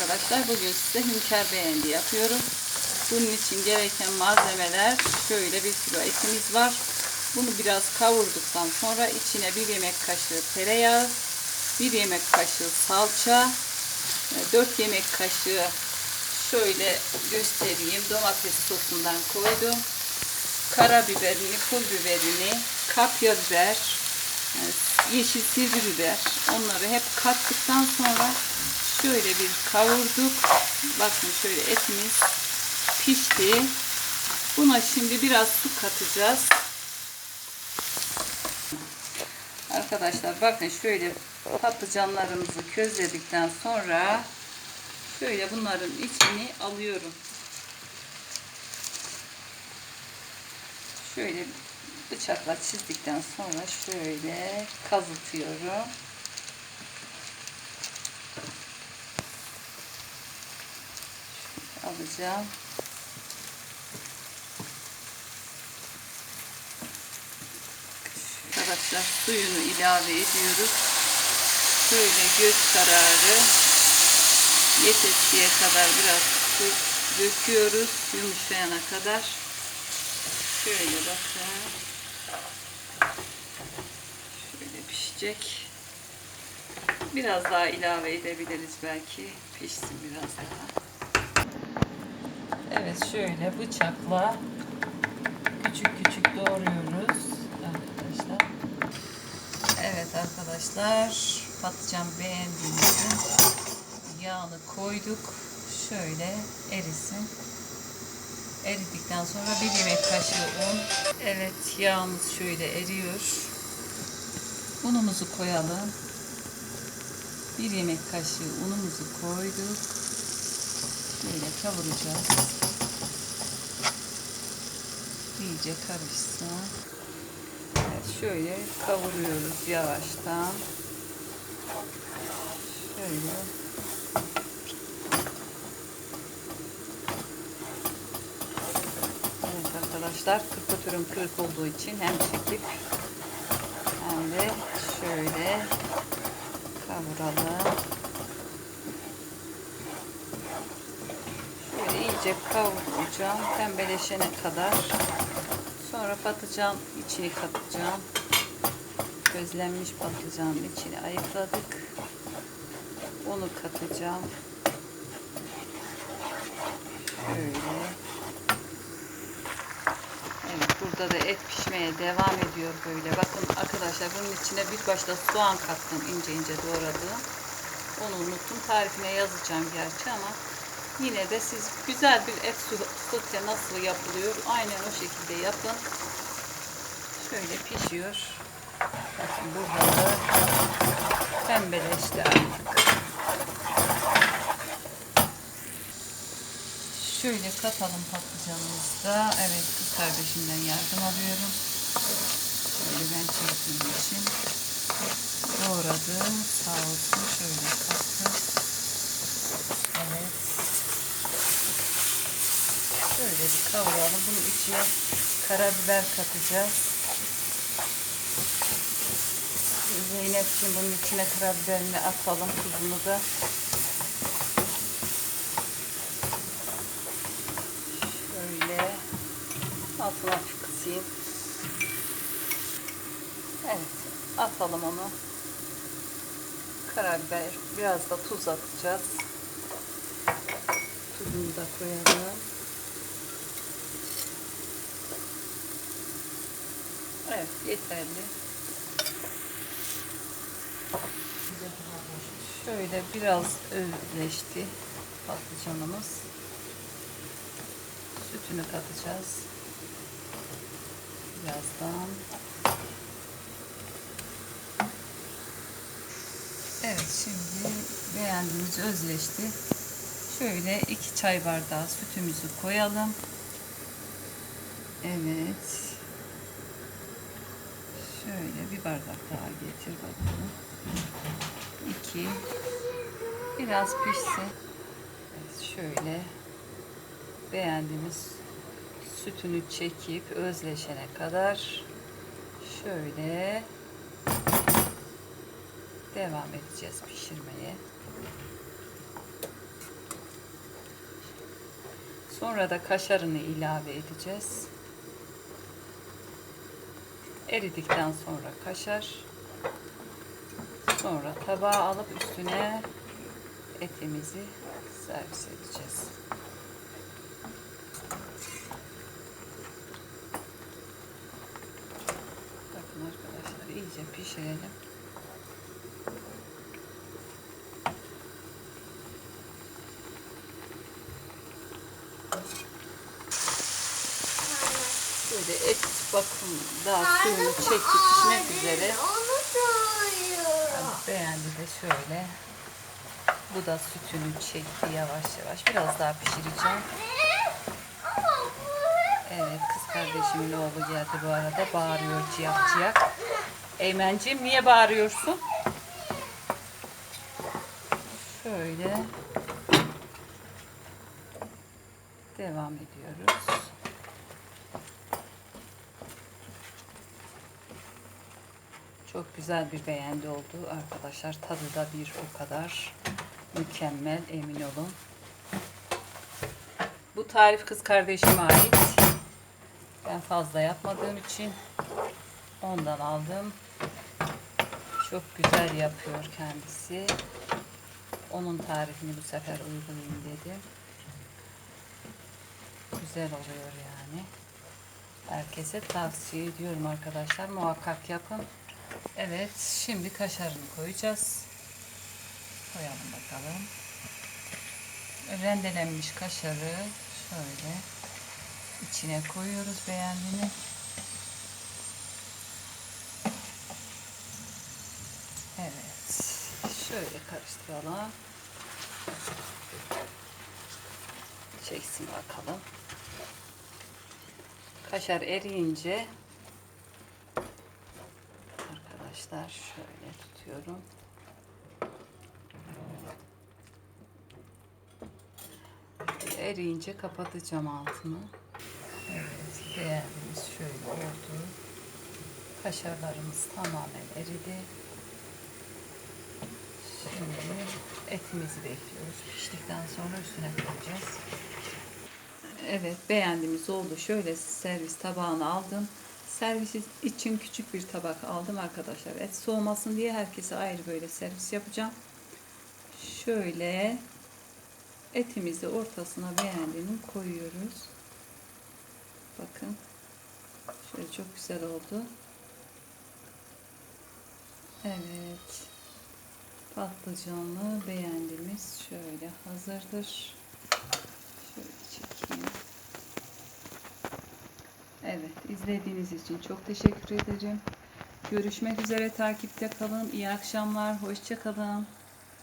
arkadaşlar. Bugün size hünkâr beğendi yapıyorum. Bunun için gereken malzemeler şöyle bir kilo etimiz var. Bunu biraz kavurduktan sonra içine bir yemek kaşığı tereyağı, bir yemek kaşığı salça, 4 yemek kaşığı şöyle göstereyim domates sosundan koydum. Karabiberini, pul biberini, kapya biber, e, yeşil sivri biber onları hep kattıktan sonra şöyle bir kavurduk. Bakın şöyle etimiz pişti. Buna şimdi biraz su katacağız. Arkadaşlar bakın şöyle patlıcanlarımızı közledikten sonra şöyle bunların içini alıyorum. Şöyle bıçakla çizdikten sonra şöyle kazıtıyorum. Alacağım. Arkadaşlar suyunu ilave ediyoruz. Şöyle göz kararı yetesiye kadar biraz su döküyoruz yumuşayana kadar. Şöyle bakın. Şöyle pişecek. Biraz daha ilave edebiliriz belki. Pişsin biraz daha. Evet şöyle bıçakla küçük küçük doğruyoruz arkadaşlar. Evet arkadaşlar patlıcan beğendiğimizin yağını koyduk. Şöyle erisin. Eridikten sonra bir yemek kaşığı un. Evet yağımız şöyle eriyor. Unumuzu koyalım. Bir yemek kaşığı unumuzu koyduk. Böyle kavuracağız. İyice karışsın. Evet şöyle kavuruyoruz yavaştan. Şöyle Evet arkadaşlar kırpatörüm kırık olduğu için hem çekip hem de şöyle kavuralım. Şöyle iyice kavuracağım pembeleşene kadar. Sonra patlıcan içini katacağım. Közlenmiş patlıcanın içini ayıkladık. Onu katacağım. Şöyle. Evet burada da et pişmeye devam ediyor böyle. Bakın arkadaşlar bunun içine bir başta soğan kattım ince ince doğradım. Onu unuttum. Tarifine yazacağım gerçi ama yine de siz güzel bir et sote nasıl yapılıyor aynen o şekilde yapın. Şöyle pişiyor. Bakın burada da pembeleşti artık. Şöyle katalım patlıcanımızı da. Evet kız kardeşimden yardım alıyorum. Şöyle ben çektiğim için doğradım. Sağ olsun şöyle kattım. Evet. Şöyle bir kavuralım. Bunun içine karabiber katacağız. Zeynep'ciğim bunun içine karabiberini atalım. Tuzunu da. Şöyle altına hafif kısayım. Evet. Atalım onu. Karabiber. Biraz da tuz atacağız. Tuzunu da koyalım. Yeterli. Şöyle biraz özleşti patlıcanımız. Sütünü katacağız. Birazdan. Evet şimdi beğendiğimiz özleşti. Şöyle iki çay bardağı sütümüzü koyalım. Evet. Şöyle bir bardak daha getir bakalım. İki. Biraz pişsin. Evet, şöyle beğendiğimiz sütünü çekip özleşene kadar şöyle devam edeceğiz pişirmeye. Sonra da kaşarını ilave edeceğiz. Eridikten sonra kaşar. Sonra tabağa alıp üstüne etimizi servis edeceğiz. Bakın arkadaşlar iyice pişirelim. Böyle et bakın daha suyunu çekti pişmek üzere. Yani beğendi de şöyle. Bu da sütünü çekti yavaş yavaş. Biraz daha pişireceğim. Evet kız kardeşimin oğlu geldi bu arada. Bağırıyor ciyak ciyak. Eymenciğim niye bağırıyorsun? Şöyle. Devam ediyoruz. Çok güzel bir beğendi oldu arkadaşlar. Tadı da bir o kadar mükemmel emin olun. Bu tarif kız kardeşime ait. Ben fazla yapmadığım için ondan aldım. Çok güzel yapıyor kendisi. Onun tarifini bu sefer uygulayayım dedim. Güzel oluyor yani. Herkese tavsiye ediyorum arkadaşlar. Muhakkak yapın. Evet, şimdi kaşarını koyacağız. Koyalım bakalım. Rendelenmiş kaşarı şöyle içine koyuyoruz beğendiğini. Evet. Şöyle karıştıralım. Çeksin bakalım. Kaşar eriyince arkadaşlar şöyle tutuyorum. Eriyince kapatacağım altını. Evet, beğendiğimiz şöyle oldu. Kaşarlarımız tamamen eridi. Şimdi etimizi bekliyoruz. Piştikten sonra üstüne koyacağız. Evet beğendiğimiz oldu. Şöyle servis tabağına aldım. Servis için küçük bir tabak aldım arkadaşlar. Et soğumasın diye herkese ayrı böyle servis yapacağım. Şöyle etimizi ortasına beğendiğimi koyuyoruz. Bakın. Şöyle çok güzel oldu. Evet. Patlıcanlı beğendiğimiz şöyle hazırdır. Şöyle çekeyim. Evet, izlediğiniz için çok teşekkür ederim. Görüşmek üzere takipte kalın. İyi akşamlar. Hoşça kalın.